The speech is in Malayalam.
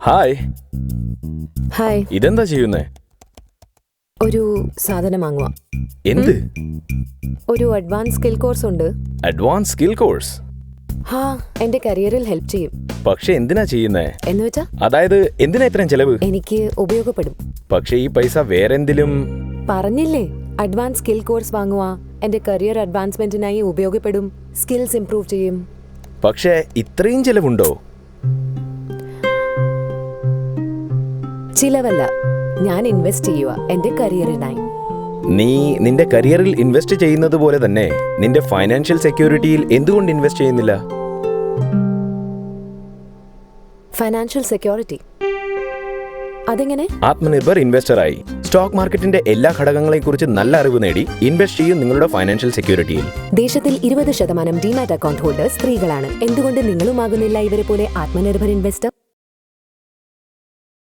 ഹായ്. ഹായ്. ഇതെന്താ ചെയ്യുന്നേ? ഒരു സാധനം വാങ്ങുക എന്ത്? ഒരു അഡ്വാൻസ് സ്കിൽ കോഴ്സ് ഉണ്ട്. അഡ്വാൻസ് സ്കിൽ കോഴ്സ് ഹാ എന്റെ കരിയറിൽ ഹെൽപ്പ് ചെയ്യും. പക്ഷെ എന്തിനാ ചെയ്യുന്നേ? എന്ന് വെച്ചാ? അതായത് എന്തിനാ ഇത്രയും ചെലവ്? എനിക്ക് ഉപയോഗപ്പെടും. പക്ഷെ ഈ പൈസ വേറെ വേറെന്തിലും? പറഞ്ഞില്ലേ അഡ്വാൻസ് സ്കിൽ കോഴ്സ് വാങ്ങുക എന്റെ കരിയർ അഡ്വാൻസ്മെന്റിനായി ഉപയോഗപ്പെടും സ്കിൽസ് ഇംപ്രൂവ് ചെയ്യും. പക്ഷേ ഇത്രയും ചെലവുണ്ടോ? ചിലവല്ല. ഞാൻ ഇൻവെസ്റ്റ് ചെയ്യുക. എന്റെ കരിയറിനായി. നീ നിന്റെ കരിയറിൽ ഇൻവെസ്റ്റ് ചെയ്യുന്നത് പോലെ തന്നെ നിന്റെ ഫൈനാൻഷ്യൽ സെക്യൂരിറ്റിയിൽ എന്തുകൊണ്ട് ഇൻവെസ്റ്റ് ചെയ്യുന്നില്ല? ഫൈനാൻഷ്യൽ സെക്യൂരിറ്റി അതെങ്ങനെ? ആത്മനിർഭർ ഇൻവെസ്റ്റർ ആയി. സ്റ്റോക്ക് മാർക്കറ്റിന്റെ എല്ലാ ഘടകങ്ങളെ കുറിച്ച് നല്ല അറിവ് നേടി ഇൻവെസ്റ്റ് ചെയ്യും നിങ്ങളുടെ ഫൈനാൻഷ്യൽ സെക്യൂരിറ്റിയിൽ ദേശത്തിൽ ഇരുപത് ശതമാനം ഡിമാറ്റ് അക്കൗണ്ട് ഹോൾഡേഴ്സ് സ്ത്രീകളാണ്. എന്തുകൊണ്ട് നിങ്ങളുമാകുന്നില്ല ഇവരെ പോലെ ആത്മനിർഭർ ഇൻവെസ്റ്റർ